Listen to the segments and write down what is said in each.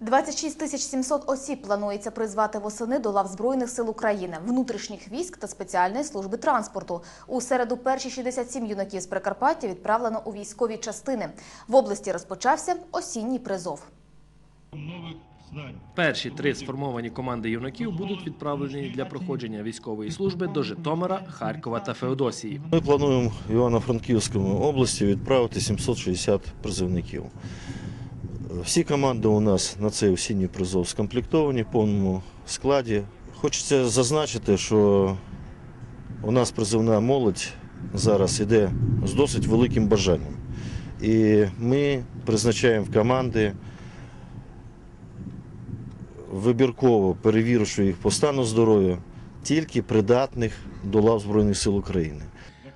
26 тисяч 700 осіб планується призвати восени до лав Збройних сил України, внутрішніх військ та спеціальної служби транспорту. У середу перші 67 юнаків з Прикарпаття відправлено у військові частини. В області розпочався осінній призов. Перші три сформовані команди юнаків будуть відправлені для проходження військової служби до Житомира, Харкова та Феодосії. Ми плануємо в Івано-Франківському області відправити 760 призовників. Всі команди у нас на цей осінній призов скомплектовані в повному складі. Хочеться зазначити, що у нас призовна молодь зараз йде з досить великим бажанням. І ми призначаємо в команди, вибірково перевіривши їх по стану здоров'я, тільки придатних до лав Збройних сил України.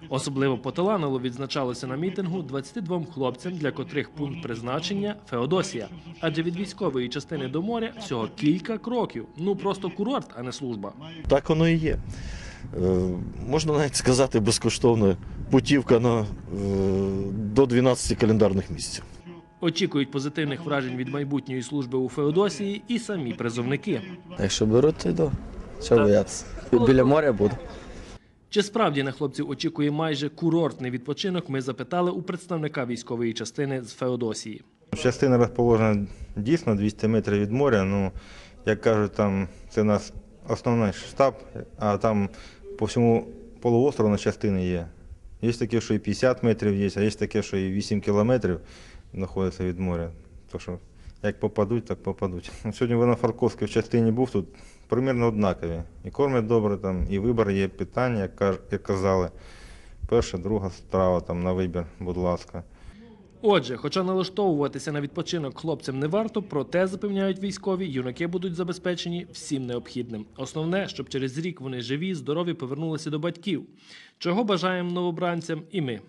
Особливо поталанило відзначалося на мітингу 22 хлопцям, для котрих пункт призначення Феодосія. Адже від військової частини до моря всього кілька кроків. Ну просто курорт, а не служба. Так воно і є. Е, Можна навіть сказати безкоштовна путівка на, е, до 12 календарних місяців. Очікують позитивних вражень від майбутньої служби у Феодосії і самі призовники. Якщо беруть, то йду. Що боятися? Біля моря буду. Чи справді на хлопців очікує майже курортний відпочинок? Ми запитали у представника військової частини з Феодосії. Частина розположена дійсно 200 метрів від моря. Ну, як кажуть, там це у нас основний штаб, а там по всьому полуострову на частини є. Є таке, що і 50 метрів є, а є таке, що і 8 кілометрів знаходиться від моря. То що як попадуть, так попадуть. Сьогодні в Івано-Франковській в частині був тут примірно однакові. І кормять добре, там, і вибір є питання, як, казали. Перша, друга страва там на вибір, будь ласка. Отже, хоча налаштовуватися на відпочинок хлопцям не варто, проте запевняють військові, юнаки будуть забезпечені всім необхідним. Основне, щоб через рік вони живі, здорові повернулися до батьків. Чого бажаємо новобранцям і ми.